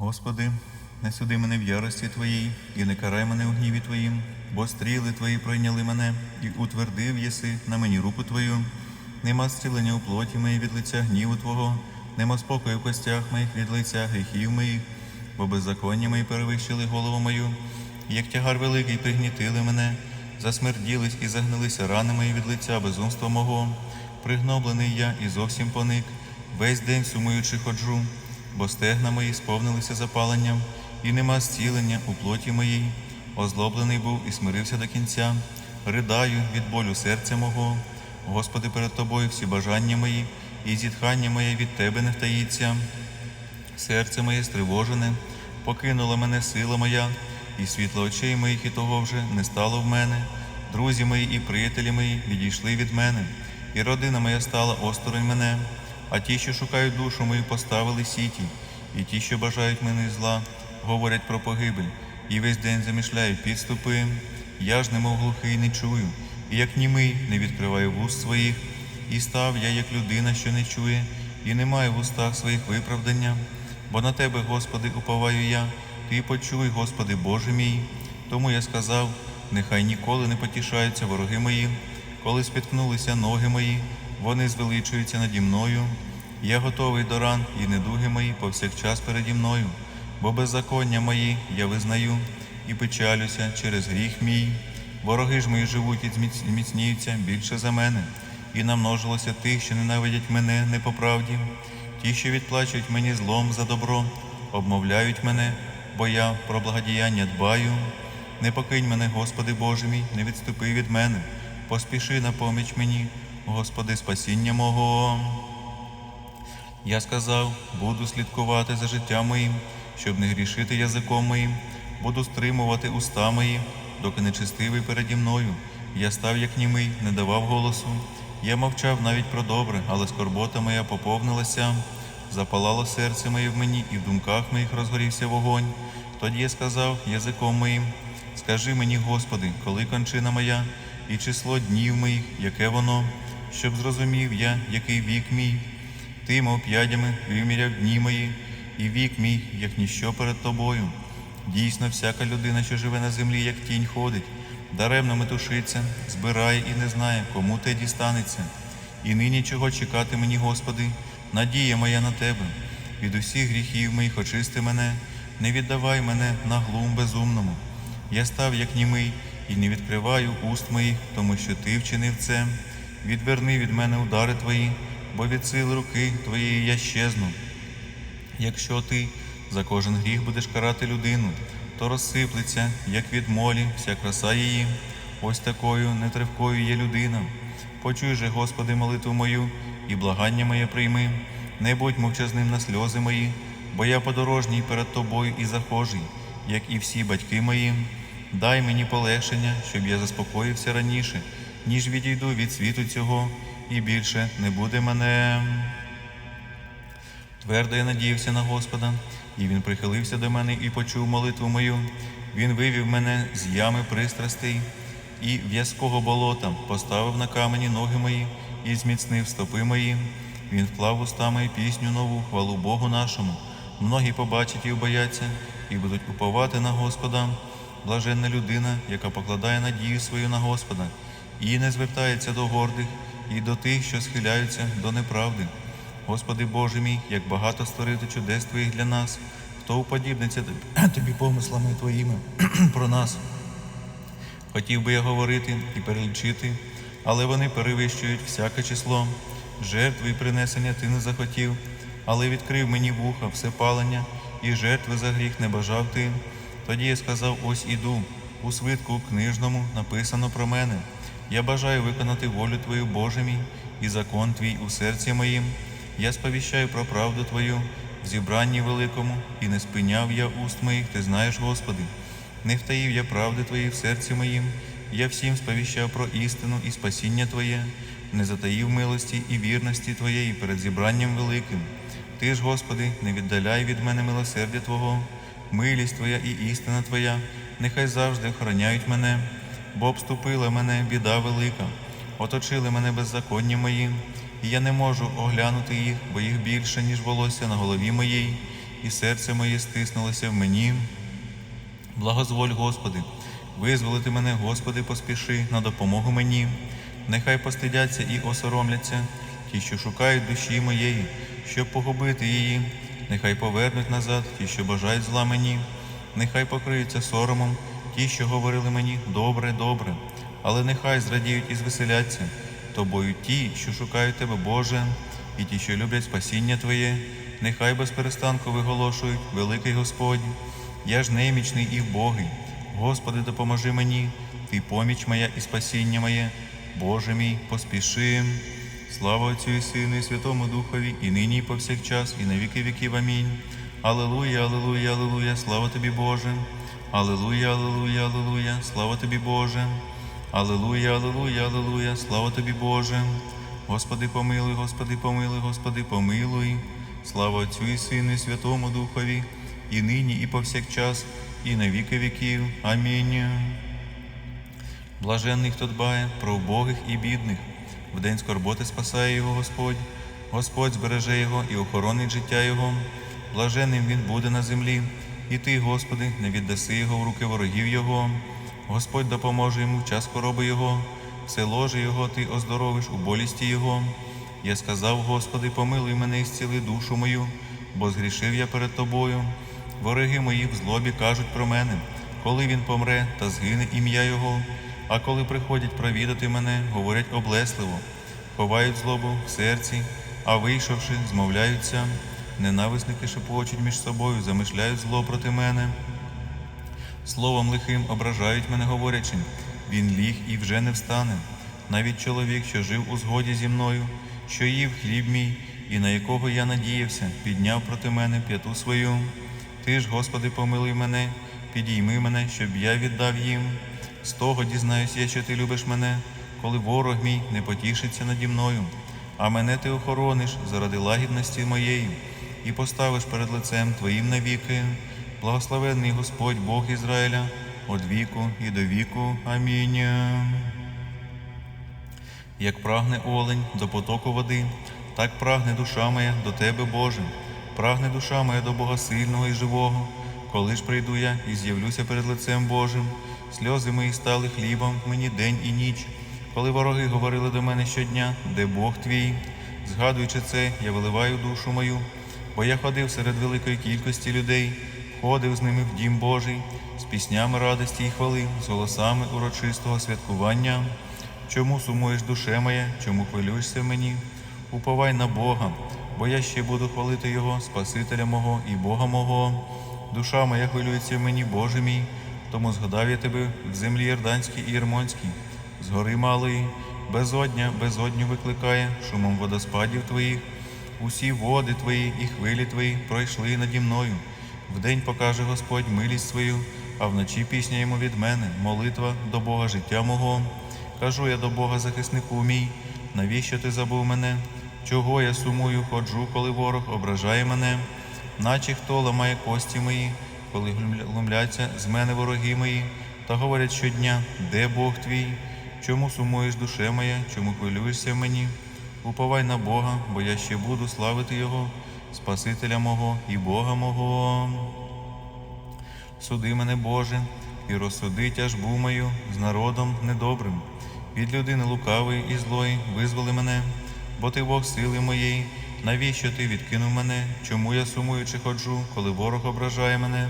Господи, не суди мене в ярості Твоїй, і не карай мене у гніві Твоїм, бо стріли Твої пройняли мене, і утвердив єси на мені руку Твою. Нема зцілення у плоті моїй від лиця гніву Твого, нема спокою в костях моїх від лиця гріхів моїх, бо беззаконня мої перевищили голову мою, як тягар великий пригнітили мене, засмерділись і загнилися рани мої від лиця безумства мого. Пригноблений я і зовсім поник, весь день сумуючи ходжу, бо стегна мої сповнилися запаленням, і нема зцілення у плоті моїй. Озлоблений був і смирився до кінця, ридаю від болю серця мого. Господи, перед Тобою всі бажання мої, і зітхання моє від Тебе не втаїться. Серце моє стривожене, покинула мене сила моя, і світло очей моїх і того вже не стало в мене. Друзі мої і приятелі мої відійшли від мене, і родина моя стала осторонь мене. А ті, що шукають душу мою, поставили сіті, і ті, що бажають мене зла, говорять про погибель, і весь день замішляють підступи. Я ж немов глухий не чую, і як німий не відкриваю вуст своїх, і став я, як людина, що не чує, і не маю в устах своїх виправдання. Бо на тебе, Господи, уповаю я, Ти почуй, Господи, Боже мій. Тому я сказав, нехай ніколи не потішаються вороги мої, коли спіткнулися ноги мої, вони звеличуються наді мною. Я готовий до ран і недуги мої повсякчас переді мною, бо беззаконня мої я визнаю і печалюся через гріх мій. Вороги ж мої живуть і зміц- зміцніються більше за мене, і намножилося тих, що ненавидять мене не по правді. Ті, що відплачують мені злом за добро, обмовляють мене, бо я про благодіяння дбаю. Не покинь мене, Господи Боже мій, не відступи від мене, поспіши на поміч мені, Господи, спасіння мого. Я сказав, буду слідкувати за життям моїм, щоб не грішити язиком моїм, буду стримувати уста мої, доки нечистивий переді мною. Я став, як німий, не давав голосу. Я мовчав навіть про добре, але скорбота моя поповнилася. Запалало серце моє в мені, і в думках моїх розгорівся вогонь. Тоді я сказав язиком моїм: Скажи мені, Господи, коли кончина моя, і число днів моїх, яке воно, щоб зрозумів я, який вік мій. Ти, мов п'ядями, виміряв дні мої, і вік мій, як ніщо перед тобою. Дійсно, всяка людина, що живе на землі, як тінь ходить, даремно метушиться, збирає і не знає, кому те дістанеться. І нині чого чекати мені, Господи, надія моя на Тебе. Від усіх гріхів моїх очисти мене, не віддавай мене на глум безумному. Я став, як німий, і не відкриваю уст моїх, тому що ти вчинив це. Відверни від мене удари твої, бо від сил руки твоєї я щезну. Якщо ти за кожен гріх будеш карати людину, то розсиплеться, як від молі, вся краса її. Ось такою нетривкою є людина. Почуй же, Господи, молитву мою і благання моє прийми. Не будь мовчазним на сльози мої, бо я подорожній перед тобою і захожий, як і всі батьки мої. Дай мені полегшення, щоб я заспокоївся раніше, ніж відійду від світу цього, і більше не буде мене. Твердо я надіявся на Господа, і Він прихилився до мене і почув молитву мою. Він вивів мене з ями пристрастей і в'язкого болота, поставив на камені ноги мої і зміцнив стопи мої. Він вклав устами пісню нову, хвалу Богу нашому. Многі побачать і убояться, і будуть уповати на Господа. Блаженна людина, яка покладає надію свою на Господа, і не звертається до гордих, і до тих, що схиляються до неправди. Господи Боже мій, як багато створити чудес Твоїх для нас, хто уподібниться тобі- помислами Твоїми про нас. Хотів би я говорити і перелічити, але вони перевищують всяке число. Жертви і принесення ти не захотів, але відкрив мені вуха все палення, і жертви за гріх не бажав ти. Тоді я сказав: ось іду. У свитку книжному написано про мене. Я бажаю виконати волю Твою, Боже мій, і закон Твій у серці моїм. Я сповіщаю про правду Твою в зібранні великому, і не спиняв я уст моїх, ти знаєш, Господи. Не втаїв я правди Твої в серці моїм, я всім сповіщав про істину і спасіння Твоє, не затаїв милості і вірності Твоєї перед зібранням великим. Ти ж, Господи, не віддаляй від мене милосердя Твого, милість Твоя і істина Твоя, нехай завжди охороняють мене, бо обступила мене біда велика, оточили мене беззаконні мої, і я не можу оглянути їх, бо їх більше, ніж волосся на голові моїй. і серце моє стиснулося в мені. Благозволь, Господи, визволити мене, Господи, поспіши на допомогу мені. Нехай постидяться і осоромляться ті, що шукають душі моєї, щоб погубити її. Нехай повернуть назад ті, що бажають зла мені. Нехай покриються соромом ті, що говорили мені добре, добре, але нехай зрадіють і звеселяться тобою ті, що шукають тебе, Боже, і ті, що люблять спасіння Твоє, нехай без перестанку виголошують, великий Господь. Я ж немічний і вбогий. Господи, допоможи мені, Ти поміч моя і спасіння моє. Боже мій, поспіши. Слава Отцю і Сину, і Святому Духові, і нині, і повсякчас, і на віки віків. Амінь. Аллилуйя, аллилуйя, аллилуйя, слава тобі, Боже. Аллилуйя, аллилуйя, аллилуйя, слава тобі, Боже. Аллилуйя, аллилуйя, аллилуйя, слава тобі, Боже. Господи, помилуй, Господи, помилуй, Господи, помилуй. Слава Отцю і Сину, і Святому Духові, і нині, і повсякчас, і на віки віків. Амінь. Блаженний, хто дбає про убогих і бідних, в день скорботи спасає його Господь, Господь збереже його і охоронить життя його. Блаженним він буде на землі, і ти, Господи, не віддаси його в руки ворогів його. Господь допоможе йому в час хвороби його, все ложе його ти оздоровиш у болісті його. Я сказав, Господи, помилуй мене і зціли душу мою, бо згрішив я перед тобою. Вороги мої в злобі кажуть про мене, коли він помре та згине ім'я Його. А коли приходять провідати мене, говорять облесливо, ховають злобу в серці, а вийшовши, змовляються. Ненависники шепочуть між собою, замишляють зло проти мене. Словом лихим ображають мене, говорячи, він ліг і вже не встане. Навіть чоловік, що жив у згоді зі мною, що їв хліб мій, і на якого я надіявся, підняв проти мене п'яту свою. Ти ж, Господи, помилуй мене, підійми мене, щоб я віддав їм. З того дізнаюсь я, що ти любиш мене, коли ворог мій не потішиться наді мною, а мене ти охорониш заради лагідності моєї, і поставиш перед лицем Твоїм навіки. Благословенний Господь Бог Ізраїля, од віку і до віку. Амінь. Як прагне олень до потоку води, так прагне душа моя до Тебе, Боже, прагне душа моя до Бога сильного і живого. Коли ж прийду я і з'явлюся перед лицем Божим, сльози мої стали хлібом мені день і ніч. Коли вороги говорили до мене щодня, де Бог твій, згадуючи це, я виливаю душу мою, бо я ходив серед великої кількості людей, ходив з ними в дім Божий, з піснями радості і хвали, з голосами урочистого святкування. Чому сумуєш душе моя, чому хвилюєшся мені? Уповай на Бога, бо я ще буду хвалити Його, Спасителя мого і Бога мого. Душа моя хвилюється мені, Боже мій, тому згадав я тебе в землі Ярданській і Єрмонській, з малої, безодня, безодню викликає шумом водоспадів твоїх. Усі води твої і хвилі твої пройшли наді мною. Вдень покаже Господь милість свою, а вночі пісня йому від мене, молитва до Бога життя мого. Кажу я до Бога захиснику мій, навіщо ти забув мене? Чого я сумую, ходжу, коли ворог ображає мене, наче хто ламає кості мої, коли глумля- глумляться з мене вороги мої, та говорять щодня, де Бог твій? Чому сумуєш душе моя, чому хвилюєшся мені? Уповай на Бога, бо я ще буду славити Його, Спасителя мого і Бога мого. Суди мене, Боже, і розсуди тяжбу мою з народом недобрим. Від людини лукавої і злої визволи мене, бо ти Бог сили моєї. Навіщо ти відкинув мене? Чому я сумуючи ходжу, коли ворог ображає мене?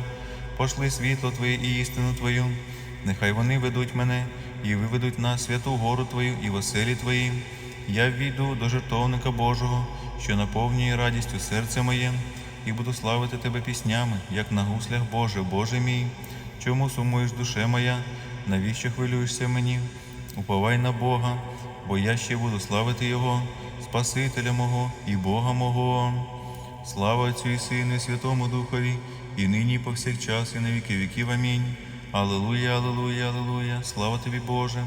Пошли світло Твоє і істину Твою. Нехай вони ведуть мене і виведуть на святу гору Твою і в оселі Твої. Я війду до жертовника Божого, що наповнює радістю серце моє, і буду славити Тебе піснями, як на гуслях Боже, Боже мій. Чому сумуєш душе моя? Навіщо хвилюєшся мені? Уповай на Бога, бо я ще буду славити Його, Спасителя мого і Бога мого. Слава Отцю і Сину, і Святому Духові, і нині, і повсякчас, і на віки віків. Амінь. Аллилуйя, аллилуйя, аллилуйя, слава тобі, Боже.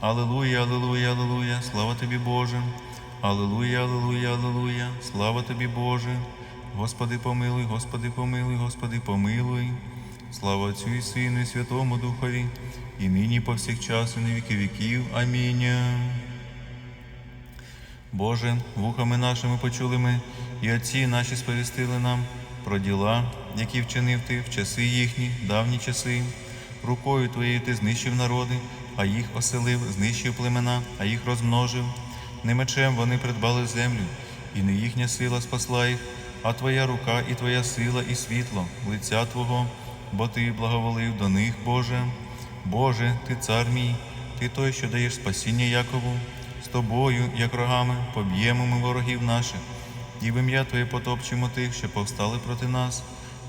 Аллилуйя, аллилуйя, аллилуйя, слава тобі, Боже. Аллилуйя, аллилуйя, аллилуйя, слава тобі, Боже. Господи, помилуй, Господи, помилуй, Господи, помилуй. Слава Отцю і Сину, і Святому Духові, і нині, і повсякчас, і на віки віків. Амінь. Боже, вухами нашими почули ми, і отці наші сповістили нам про діла, які вчинив ти в часи їхні, давні часи. Рукою твоєю ти знищив народи, а їх оселив, знищив племена, а їх розмножив. Не мечем вони придбали землю, і не їхня сила спасла їх, а твоя рука і твоя сила, і світло, лиця Твого, бо ти благоволив до них, Боже. Боже, ти цар мій, ти той, що даєш спасіння Якову, з тобою, як рогами, поб'ємо ми ворогів наших, і в ім'я Твоє потопчемо тих, що повстали проти нас,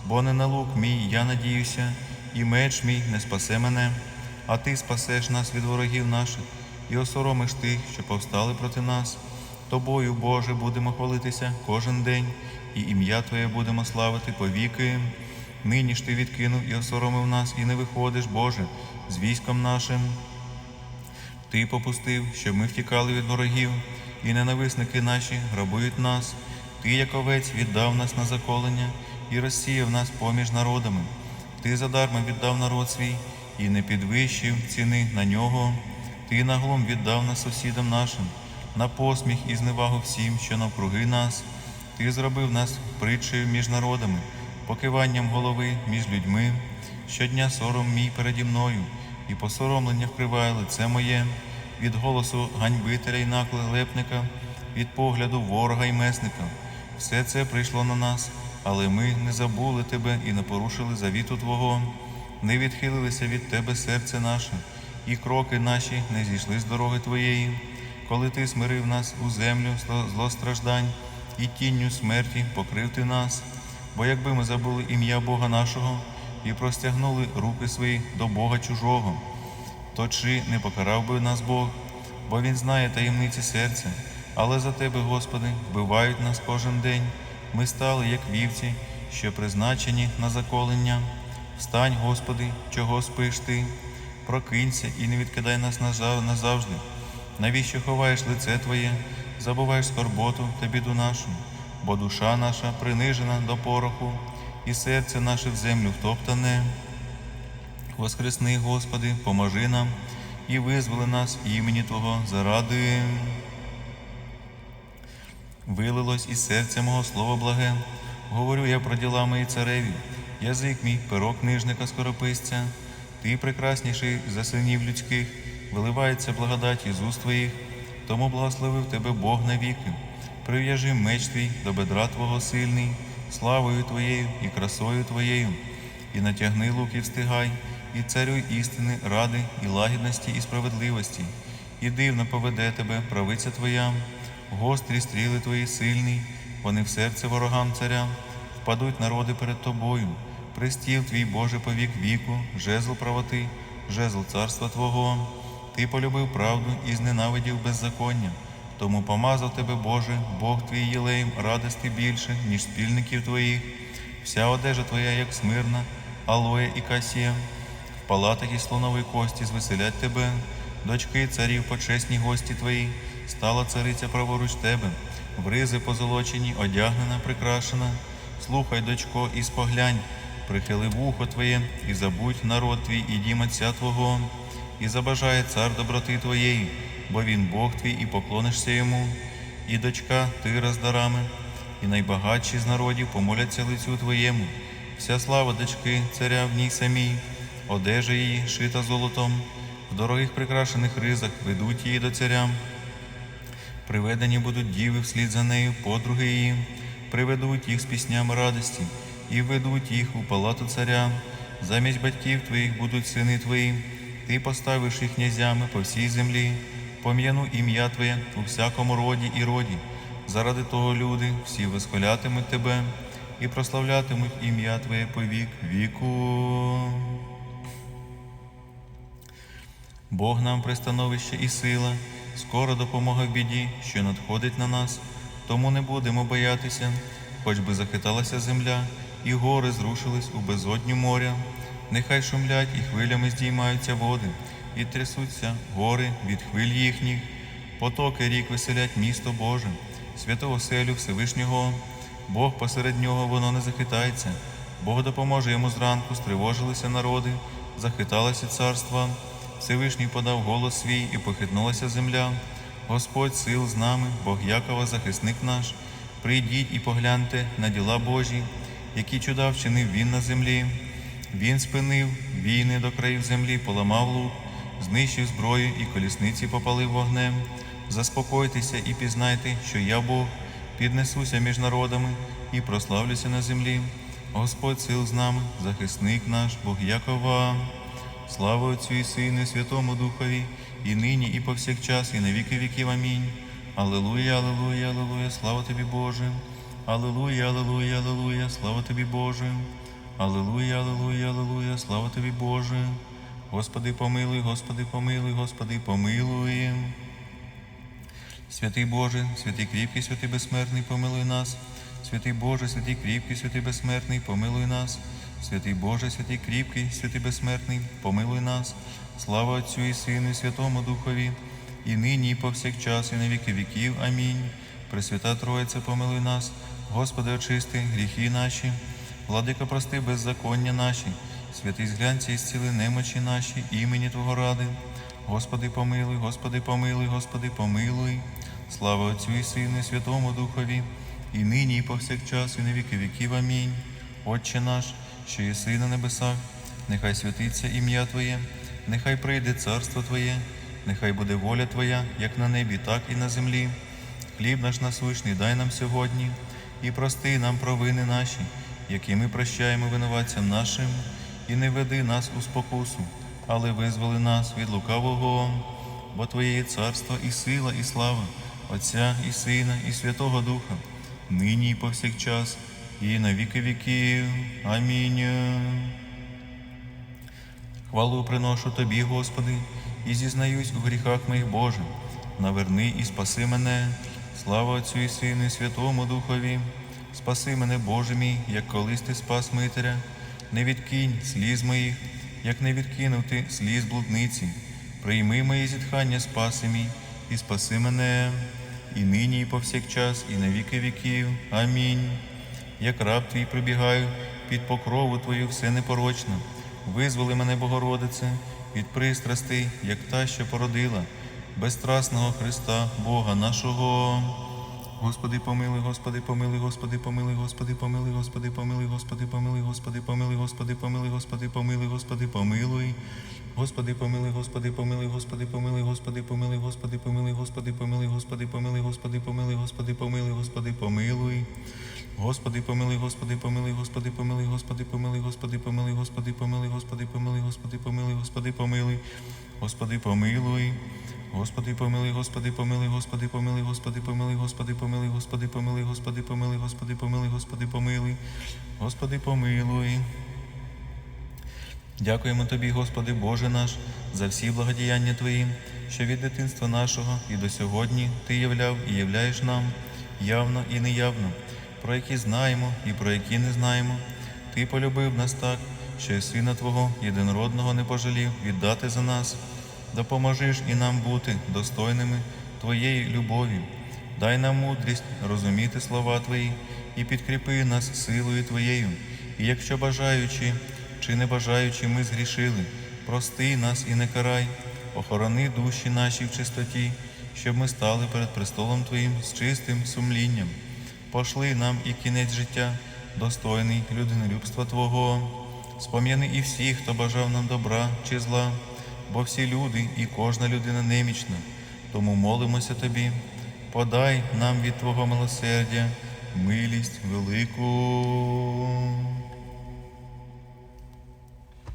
бо не на лук мій, я надіюся, і меч мій не спасе мене, а ти спасеш нас від ворогів наших, і осоромиш тих, що повстали проти нас. Тобою, Боже, будемо хвалитися кожен день, і ім'я Твоє будемо славити повіки. Нині ж ти відкинув і осоромив нас, і не виходиш, Боже, з військом нашим. Ти попустив, щоб ми втікали від ворогів, і ненависники наші грабують нас. Ти, як овець, віддав нас на заколення і розсіяв нас поміж народами. Ти задарма віддав народ свій і не підвищив ціни на нього. Ти наглом віддав нас сусідам нашим, на посміх і зневагу всім, що навкруги нас. Ти зробив нас притчею між народами, покиванням голови між людьми. Щодня сором мій переді мною, і посоромлення вкриває лице моє, від голосу ганьбителя й наклепника, від погляду ворога й месника. Все це прийшло на нас, але ми не забули тебе і не порушили завіту Твого, не відхилилися від Тебе серце наше, і кроки наші не зійшли з дороги Твоєї, коли Ти смирив нас у землю злостраждань, і тінню смерті покрив Ти нас. Бо якби ми забули ім'я Бога нашого і простягнули руки свої до Бога чужого, то чи не покарав би нас Бог, бо Він знає таємниці серця, але за Тебе, Господи, вбивають нас кожен день. Ми стали, як вівці, що призначені на заколення. Встань, Господи, чого спиш ти? Прокинься і не відкидай нас назавжди. Навіщо ховаєш лице Твоє, забуваєш скорботу та біду нашу, бо душа наша принижена до пороху, і серце наше в землю втоптане. Воскресни, Господи, поможи нам і визволи нас імені Твого заради. Вилилось із серця мого слово благе, говорю я про діла мої цареві, язик мій, перо книжника скорописця, ти прекрасніший за синів людських, виливається благодать із уст твоїх, тому благословив тебе Бог навіки. Прив'яжи меч твій до бедра Твого сильний, славою Твоєю і красою Твоєю, і натягни лук і встигай, і царюй істини, ради, і лагідності, і справедливості, і дивно поведе тебе правиця Твоя, гострі стріли Твої сильні, вони в серце ворогам царя, впадуть народи перед тобою, пристіл твій Боже повік віку, жезл правоти, жезл царства Твого. Ти полюбив правду і зненавидів беззаконня. Тому помазав тебе, Боже, Бог твій єлеєм радости більше, ніж спільників твоїх. Вся одежа твоя, як смирна, алоє і касія. В палатах і слонової кості звеселять тебе, дочки царів, почесні гості твої, стала цариця праворуч тебе, в ризи позолочені, одягнена, прикрашена. Слухай, дочко, і споглянь, прихили вухо твоє, і забудь народ твій, і дім отця Твого, і забажає цар доброти твоєї, бо він Бог твій, і поклонишся йому, і дочка тира з дарами, і найбагатші з народів помоляться лицю твоєму. Вся слава дочки, царя в ній самій, одежа її шита золотом, в дорогих прикрашених ризах ведуть її до царя. Приведені будуть діви вслід за нею, подруги її, приведуть їх з піснями радості і ведуть їх у палату царя. Замість батьків твоїх будуть сини твої, ти поставиш їх князями по всій землі, пом'яну ім'я Твоє у всякому роді і роді. Заради того люди всі восхвалятимуть тебе і прославлятимуть ім'я Твоє по вік віку. Бог нам пристановище і сила, скоро допомога в біді, що надходить на нас, тому не будемо боятися, хоч би захиталася земля, і гори зрушились у безодню моря. Нехай шумлять і хвилями здіймаються води, і трясуться гори від хвиль їхніх. Потоки рік веселять місто Боже, святого селю Всевишнього. Бог посеред нього воно не захитається. Бог допоможе йому зранку, стривожилися народи, захиталися царства. Всевишній подав голос свій і похитнулася земля. Господь сил з нами, Бог Якова, захисник наш. Прийдіть і погляньте на діла Божі, які чуда вчинив він на землі. Він спинив війни до країв землі, поламав лук, знищив зброю і колісниці попалив вогнем. Заспокойтеся і пізнайте, що я Бог, піднесуся між народами і прославлюся на землі. Господь сил з нами, захисник наш, Бог Якова. Слава Отцю і Сину, і Святому Духові, і нині, і повсякчас, і на віки віків. Амінь. Аллилуйя, аллилуйя, аллилуйя, слава тобі, Боже. Аллилуйя, аллилуйя, аллилуйя, слава тобі, Боже. Аллилуйя, аллилуйя, аллилуйя, слава тобі, Боже. Господи, помилуй, Господи, помилуй, Господи, помилуй. Святий Боже, святий кріпкий, святий безсмертний, помилуй нас. Святий Боже, святий кріпкий, святий безсмертний, помилуй нас. Святий Боже, святий кріпкий, святий безсмертний, помилуй нас. Слава Отцю і Сину, і Святому Духові, і нині, і повсякчас, і на віки віків. Амінь. Пресвята Троїця, помилуй нас. Господи, очисти гріхи наші. Владика, прости беззаконня наші. Святий зглянься і зціли немочі наші, імені Твого ради. Господи, помилуй, Господи, помилуй, Господи, помилуй. Слава Отцю і Сину, і Святому Духові, і нині, і повсякчас, і на віки віків. Амінь. Отче наш, що єси на небесах, нехай святиться ім'я Твоє, нехай прийде царство Твоє, нехай буде воля Твоя, як на небі, так і на землі. Хліб наш насущний дай нам сьогодні, і прости нам провини наші, які ми прощаємо винуватцям нашим, і не веди нас у спокусу, але визволи нас від лукавого, бо Твоє є царство і сила, і слава, Отця і Сина, і Святого Духа, нині і повсякчас, і на віки віків. Амінь. Хвалу приношу Тобі, Господи, і зізнаюсь у гріхах моїх Боже. Наверни і спаси мене, слава Отцю і Сину, і Святому Духові. Спаси мене, Боже мій, як колись ти спас Митаря. Не відкинь сліз моїх, як не відкинув ти сліз блудниці. Прийми мої зітхання, спаси мій, і спаси мене, і нині, і повсякчас, і на віки віків. Амінь. Як раб твій прибігаю під покрову твою все непорочно. Визволи мене, Богородице, від пристрастей, як та, що породила, безстрасного Христа, Бога нашого. Господи, помилуй, Господи, помилуй, Господи, помилуй, Господи, помилуй, Господи, помилуй, Господи, помилуй, Господи, помилуй, Господи, помилуй, Господи, помилуй, Господи, помилуй. Господи, помилуй, Господи, помилуй, Господи, помилуй, Господи, помилуй, Господи, помилуй, Господи, помилуй, Господи, помилуй, Господи, помилуй, Господи, помилуй, Господи, помилуй. Господи, помилуй, Господи, помилуй, Господи, помилуй, Господи, помилуй, Господи, помилуй, Господи, помилуй, Господи, помилуй, Господи, помилуй, Господи, помилуй. Господи, помилуй. Господи, помилуй, Господи, помилуй, Господи, помилуй, Господи, помилуй, Господи, помилуй, Господи, помилуй, Господи, помилуй, Господи, помилуй, Господи, помилуй. Господи, помилуй. Дякуємо Тобі, Господи Боже наш, за всі благодіяння Твої, що від дитинства нашого і до сьогодні Ти являв і являєш нам явно і неявно, про які знаємо і про які не знаємо. Ти полюбив нас так, що й Сина Твого єдинородного не пожалів віддати за нас. Допоможи ж і нам бути достойними Твоєї любові. Дай нам мудрість розуміти слова Твої і підкріпи нас силою Твоєю. І якщо бажаючи чи не бажаючи ми згрішили, прости нас і не карай, охорони душі наші в чистоті, щоб ми стали перед престолом Твоїм з чистим сумлінням. Пошли нам і кінець життя, достойний людинолюбства Твого. Спом'яни і всіх, хто бажав нам добра чи зла, бо всі люди і кожна людина немічна. Тому молимося Тобі, подай нам від Твого милосердя милість велику.